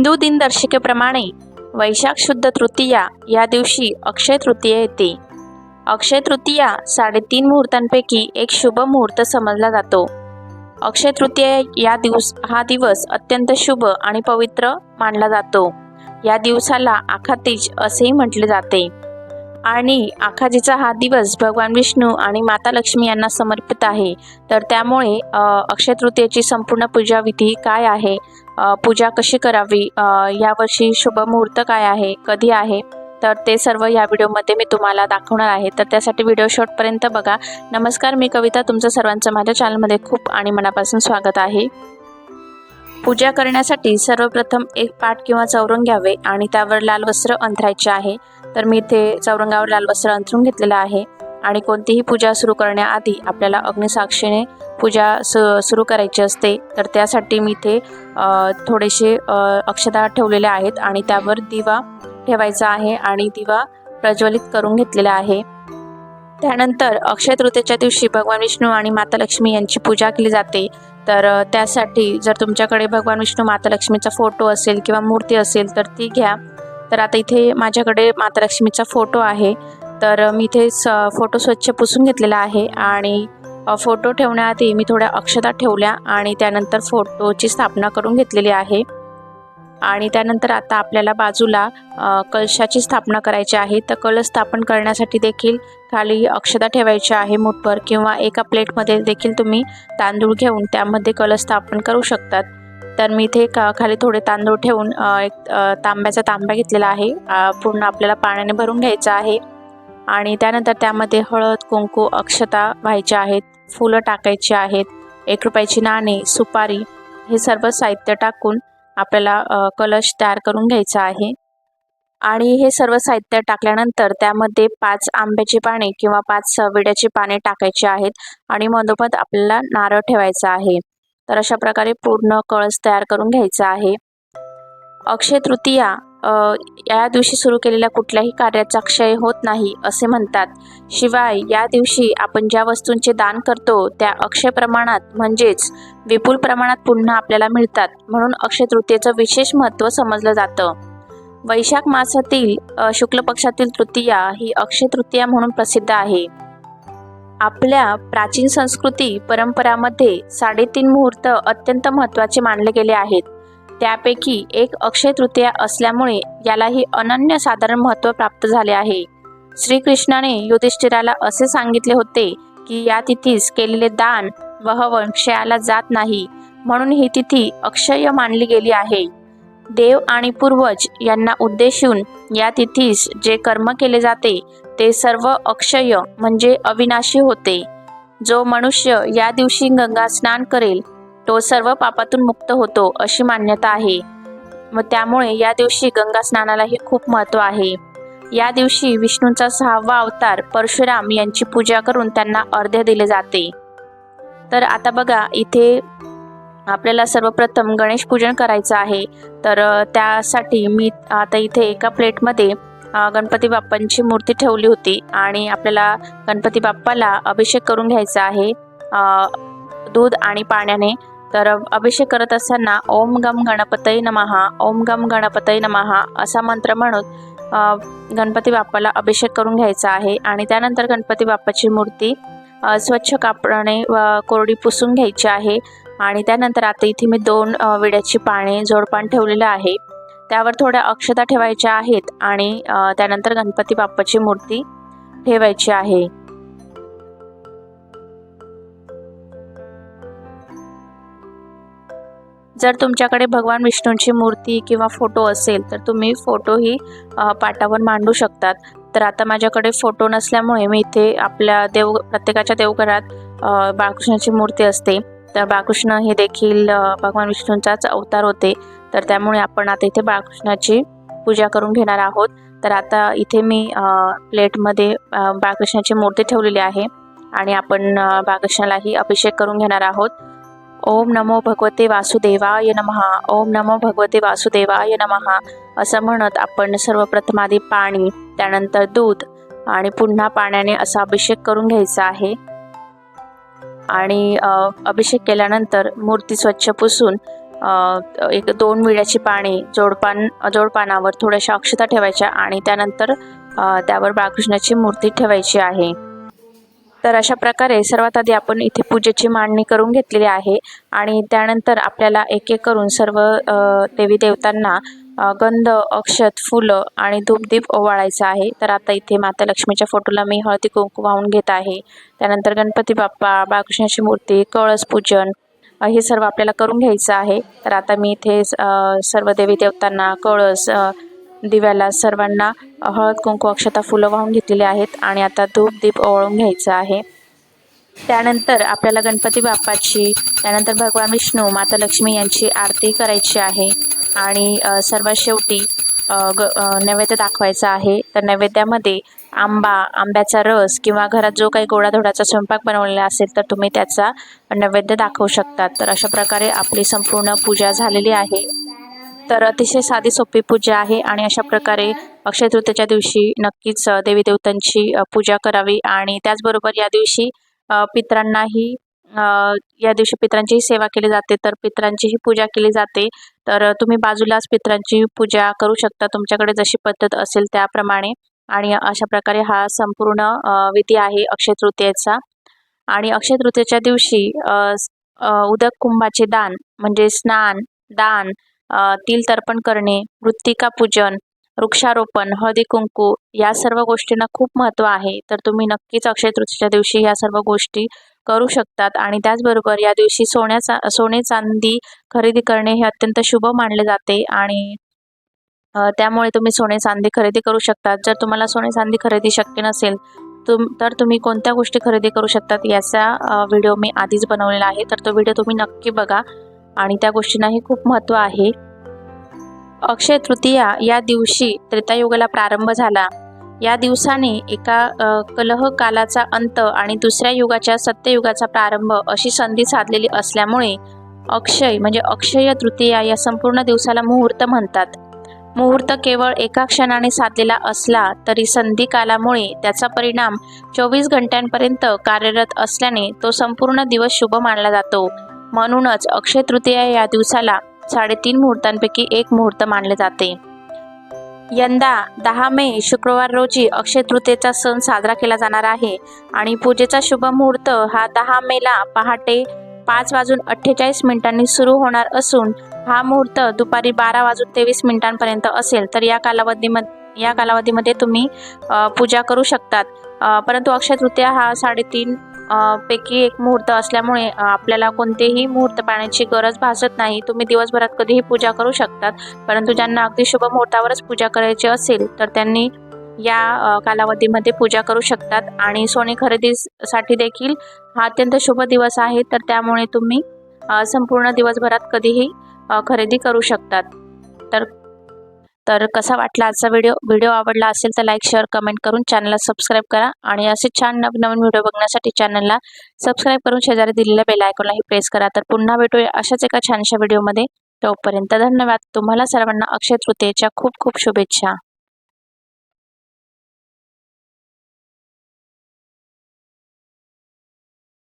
हिंदू दिनदर्शिकेप्रमाणे वैशाख शुद्ध तृतीया या दिवशी अक्षय तृतीया येते. अक्षय तृतीया साडेतीन मुहूर्तांपैकी एक शुभ मुहूर्त समजला जातो. अक्षय तृतीया या दिवस हा दिवस अत्यंत शुभ आणि पवित्र मानला जातो. या दिवसाला आखातीज असेही म्हटले जाते. आणि आखाजीचा हा दिवस भगवान विष्णू आणि माता लक्ष्मी यांना समर्पित आहे. तर त्यामुळे अक्षय तृतीयेची संपूर्ण पूजाविधी काय आहे? पूजा कशी करावी? यावर्षी शुभ मुहूर्त काय आहे? कधी आहे? तर ते सर्व या व्हिडिओमध्ये मी तुम्हाला दाखवणार आहे. तर त्यासाठी व्हिडिओ शॉर्टपर्यंत बघा. नमस्कार मी कविता. तुमचं सर्वांचं माझ्या चॅनलमध्ये खूप आणि मनापासून स्वागत आहे. पूजा करण्यासाठी सर्वप्रथम एक पाट किंवा चौरंग घ्यावे आणि त्यावर लाल वस्त्र अंथरायचे आहे. तर मी इथे चौरंगावर लाल वस्त्र अंथरून घेतलेलं आहे. आणि कोणतीही पूजा सुरू करण्याआधी आपल्याला अग्निसाक्षीने पूजा सु सुरू करायची असते. तर त्यासाठी मी इथे थोडेसे अक्षता ठेवलेले आहेत आणि त्यावर दिवा ठेवायचा आहे आणि दिवा प्रज्वलित करून घेतलेला आहे. त्यानंतर अक्षय तृतीयेच्या दिवशी भगवान विष्णू आणि माता लक्ष्मी यांची पूजा केली जाते. तर त्यासाठी जर तुमच्याकडे भगवान विष्णू माता लक्ष्मीचा फोटो असेल किंवा मूर्ती असेल तर ती घ्या. तर आता इथे माझ्याकडे माता लक्ष्मीचा फोटो आहे. तर मी इथे स फोटो स्वच्छ पुसून घेतलेला आहे आणि फोटो ठेवण्याआधी मी थोड्या अक्षता ठेवल्या आणि त्यानंतर फोटोची स्थापना करून घेतलेली आहे. आणि त्यानंतर आता आपल्याला बाजूला कलशाची स्थापना करायची आहे. तर कलश स्थापन करण्यासाठी देखील खाली अक्षता ठेवायची आहे मुठभर किंवा एका प्लेटमध्ये देखील तुम्ही तांदूळ घेऊन त्यामध्ये कलश स्थापन करू शकतात. तर मी इथे का खाली थोडे तांदूळ ठेवून एक तांब्याचा तांब्या घेतलेला आहे. पूर्ण आपल्याला पाण्याने भरून घ्यायचा आहे. आणि त्यानंतर त्यामध्ये हळद कुंकू अक्षता व्हायच्या आहेत फुलं टाकायची आहेत एक रुपयाची नाणे सुपारी हे सर्व साहित्य टाकून आपल्याला कलश तयार करून घ्यायचा आहे. आणि हे सर्व साहित्य टाकल्यानंतर त्यामध्ये पाच आंब्याची पाने किंवा पाच विड्याची पाने टाकायची आहेत आणि मधोमध आपल्याला नारळ ठेवायचा आहे. तर अशा प्रकारे पूर्ण कळस तयार करून घ्यायचा आहे. अक्षय तृतीया या दिवशी सुरू केलेल्या कुठल्याही कार्याचा क्षय होत नाही असे म्हणतात. शिवाय या दिवशी आपण ज्या वस्तूंचे दान करतो त्या अक्षय प्रमाणात म्हणजेच विपुल प्रमाणात पुन्हा आपल्याला मिळतात म्हणून अक्षय तृतीयेचं विशेष महत्त्व समजलं जातं. वैशाख मासातील शुक्ल पक्षातील तृतीया ही अक्षय तृतीया म्हणून प्रसिद्ध आहे. आपल्या प्राचीन संस्कृती परंपरामध्ये साडेतीन मुहूर्त अत्यंत महत्त्वाचे मानले गेले आहेत. त्यापैकी एक अक्षय तृतीया असल्यामुळे यालाही अनन्य साधारण महत्त्व प्राप्त झाले आहे. श्रीकृष्णाने युधिष्ठिराला असे सांगितले होते की या तिथीस केलेले दान व हवन क्षयाला जात नाही म्हणून ही तिथी अक्षय मानली गेली आहे. देव आणि पूर्वज यांना उद्देशून या तिथीस जे कर्म केले जाते ते सर्व अक्षय म्हणजे अविनाशी होते. जो मनुष्य या दिवशी गंगा स्नान करेल तो सर्व पापातून मुक्त होतो अशी मान्यता आहे. व त्यामुळे या दिवशी गंगा स्नानालाही खूप महत्त्व आहे. या दिवशी विष्णूंचा सहावा अवतार परशुराम यांची पूजा करून त्यांना अर्ध्य दिले जाते. तर आता बघा इथे आपल्याला सर्वप्रथम गणेश पूजन करायचं आहे. तर त्यासाठी मी आता इथे एका प्लेटमध्ये गणपती बाप्पांची मूर्ती ठेवली होती आणि आपल्याला गणपती बाप्पाला अभिषेक करून घ्यायचा आहे. दूध आणि पाण्याने. तर अभिषेक करत असताना ओम गम गणपतय नमहा ओम गम गणपतय नमहा असा मंत्र म्हणून गणपती बाप्पाला अभिषेक करून घ्यायचा आहे. आणि त्यानंतर गणपती बाप्पाची मूर्ती स्वच्छ कापडाने व कोरडी पुसून घ्यायची आहे. आणि त्यानंतर आता इथे मी दोन विड्याची पाने जोडपान ठेवलेलं आहे. त्यावर थोड्या अक्षता ठेवायच्या आहेत आणि त्यानंतर गणपती बाप्पाची मूर्ती ठेवायची आहे. जर तुमच्याकडे भगवान विष्णूंची मूर्ती किंवा फोटो असेल तर तुम्ही फोटोही पाटावर मांडू शकतात. तर आता माझ्याकडे फोटो नसल्यामुळे मी इथे आपल्या देव प्रत्येकाच्या देवघरात बाळकृष्णाची मूर्ती असते. तर बाळकृष्ण हे देखील भगवान विष्णूंचाच अवतार होते. तर त्यामुळे आपण आता इथे बाळकृष्णाची पूजा करून घेणार आहोत. तर आता इथे मी प्लेटमध्ये बाळकृष्णाची मूर्ती ठेवलेली आहे. आणि आपण बाळकृष्णालाही अभिषेक करून घेणार आहोत. ओम नमो भगवते वासुदेवाय नमहा ओम नमो भगवते वासुदेवाय नमहा असं म्हणत आपण सर्वप्रथम आधी पाणी त्यानंतर दूध आणि पुन्हा पाण्याने असा अभिषेक करून घ्यायचा आहे. आणि अभिषेक केल्यानंतर मूर्ती स्वच्छ पुसून एक दोन विड्याची पाने जोडपान जोडपानावर थोड्याशा अक्षता ठेवायच्या आणि त्यानंतर त्यावर बाळकृष्णाची मूर्ती ठेवायची आहे. तर अशा प्रकारे सर्वात आधी आपण इथे पूजेची मांडणी करून घेतलेली आहे आणि त्यानंतर आपल्याला एक एक करून सर्व देवी देवतांना गंध अक्षत फुलं आणि धूपदीप ओवाळायचं आहे. तर आता इथे माता लक्ष्मीच्या फोटोला मी हळदी कुंकू वाहून घेत आहे. त्यानंतर गणपती बाप्पा बाळकृष्णाची मूर्ती कळस पूजन हे सर्व आपल्याला करून घ्यायचं आहे. तर आता मी इथे सर्व देवी देवतांना कळस दिव्याला सर्वांना हळद कुंकू अक्षता फुलं वाहून घेतलेली आहेत आणि आता धूप दीप ओवाळून घ्यायचं आहे. त्यानंतर आपल्याला गणपती बाप्पाची त्यानंतर भगवान विष्णू माता लक्ष्मी यांची आरती करायची आहे. आणि सर्वात शेवटी ग नैवेद्य दाखवायचा आहे. तर नैवेद्यामध्ये आंबा आंब्याचा रस किंवा घरात जो काही गोडाधोडाचा स्वयंपाक बनवलेला असेल तर तुम्ही त्याचा नैवेद्य दाखवू शकतात तर अशा प्रकारे आपली संपूर्ण पूजा झालेली आहे. तर अतिशय साधी सोपी पूजा आहे आणि अशा प्रकारे अक्षय तृतीयेच्या दिवशी नक्कीच देवी देवतांची पूजा करावी आणि त्याचबरोबर या दिवशी पित्रांनाही या दिवशी पित्रांचीही सेवा केली जाते. तर पितरांचीही पूजा केली जाते. तर तुम्ही बाजूलाच पितरांची पूजा करू शकता. तुमच्याकडे जशी पद्धत असेल त्याप्रमाणे. आणि अशा प्रकारे हा संपूर्ण विधी आहे अक्षय तृतीयेचा. आणि अक्षय तृतीयेच्या दिवशी उदक कुंभाचे दान म्हणजे स्नान दान तिल तर्पण करणे मृत्तिका पूजन वृक्षारोपण हळदी कुंकू या सर्व गोष्टींना खूप महत्त्व आहे. तर तुम्ही नक्कीच अक्षय तृतीयेच्या दिवशी या सर्व गोष्टी करू शकतात आणि त्याचबरोबर या दिवशी सोन्याचा सोने चांदी खरेदी करणे हे अत्यंत शुभ मानले जाते आणि त्यामुळे तुम्ही सोने चांदी खरेदी करू शकतात. जर तुम्हाला सोने चांदी खरेदी शक्य नसेल तुम तर तुम्ही कोणत्या गोष्टी खरेदी करू शकतात याचा व्हिडिओ मी आधीच बनवलेला आहे. तर तो व्हिडिओ तुम्ही नक्की बघा. आणि त्या गोष्टींनाही खूप महत्त्व आहे. अक्षय तृतीया या दिवशी त्रेतायुगाला प्रारंभ झाला. या दिवसाने एका कलह कालाचा अंत आणि दुसऱ्या युगाच्या सत्ययुगाचा प्रारंभ अशी संधी साधलेली असल्यामुळे अक्षय म्हणजे अक्षय तृतीया या संपूर्ण दिवसाला मुहूर्त म्हणतात. मुहूर्त केवळ एका क्षणाने साधलेला असला तरी संधी कालामुळे त्याचा परिणाम चोवीस घंट्यांपर्यंत कार्यरत असल्याने तो संपूर्ण दिवस शुभ मानला जातो. म्हणूनच अक्षय तृतीया या दिवसाला साडेतीन मुहूर्तांपैकी एक मुहूर्त मानले जाते. यंदा दहा मे शुक्रवार रोजी अक्षय तृतीयेचा सण साजरा केला जाणार आहे आणि पूजेचा शुभ मुहूर्त हा दहा मेला पहाटे पाच वाजून अठ्ठेचाळीस मिनिटांनी सुरू होणार असून हा मुहूर्त दुपारी बारा वाजून तेवीस मिनिटांपर्यंत असेल. तर या कालावधीमध्ये या कालावधीमध्ये तुम्ही पूजा करू शकतात. परंतु अक्षय तृतीया हा साडेतीन पैकी एक मुहूर्त असल्यामुळे आपल्याला कोणतेही मुहूर्त पाण्याची गरज भासत नाही. तुम्ही दिवसभरात कधीही पूजा करू शकतात. परंतु ज्यांना अगदी शुभ मुहूर्तावरच पूजा करायची असेल तर त्यांनी या कालावधीमध्ये पूजा करू शकतात. आणि सोने खरेदीसाठी देखील हा अत्यंत शुभ दिवस आहे. तर त्यामुळे तुम्ही संपूर्ण दिवसभरात कधीही खरेदी करू शकतात. तर तर कसा वाटला आजचा व्हिडिओ व्हिडिओ आवडला असेल तर लाईक शेअर कमेंट करून चॅनलला सबस्क्राईब करा आणि असे छान नवनवीन व्हिडिओ बघण्यासाठी चॅनलला सबस्क्राईब करून शेजारी दिलेल्या बेल आयकॉनलाही प्रेस करा. तर पुन्हा भेटूया अशाच एका छानशा व्हिडिओमध्ये तोपर्यंत धन्यवाद. तुम्हाला सर्वांना अक्षय तृतीयेच्या खूप खूप शुभेच्छा.